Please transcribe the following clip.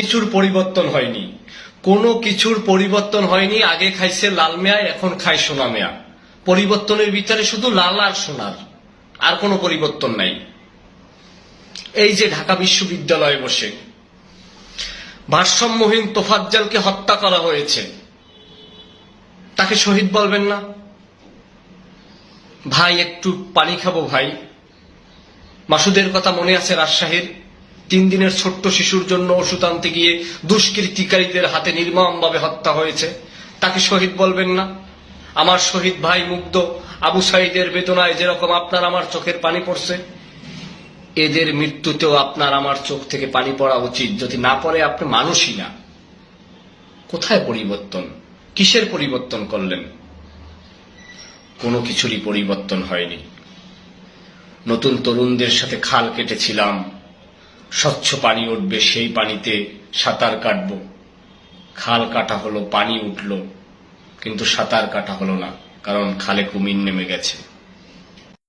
কিছুর পরিবর্তন হয়নি। কোনো কিছুর পরিবর্তন হয়নি। আগে খাইছে লাল মেয়া এখন খায় সোনা মেয়া। পরিবর্তনের ভিতরে শুধু লাল আর সোনার। আর কোনো পরিবর্তন নাই। এই যে ঢাকা বিশ্ববিদ্যালয়ে বসে ভারসাম্যহীন তোফাজ্জালকে হত্যা করা হয়েছে, তাকে শহীদ বলবেন না? ভাই, একটু পানি খাব ভাই। মাসুদের কথা মনে আছে রাজশাহীর? তিন দিনের ছোট্ট শিশুর জন্য ওষুধ আনতে গিয়ে দুষ্কৃতিকারীদের হাতে নির্মমভাবে হত্যা হয়েছে। তাকে শহীদ বলবেন না। আমার শহীদ ভাই মুগ্ধ আবু সাইদের বেদনায় যেরকম আপনার আমার চোখের পানি পড়ছে, এদের মৃত্যুতেও আপনার আমার চোখ থেকে পানি পড়া উচিত। যদি না পড়ে, আপনি মানুষই না। কোথায় পরিবর্তন? কিসের পরিবর্তন করলেন? কোনো কিছুরই পরিবর্তন হয়নি। নতুন তরুণদের সাথে খাল কেটেছিলাম। স্বচ্ছ পানি উঠবে, সেই পানিতে সাঁতার কাটব। খাল কাটা হলো, পানি উঠল, কিন্তু সাঁতার কাটা হলো না, কারণ খালে কুমির নেমে গেছে।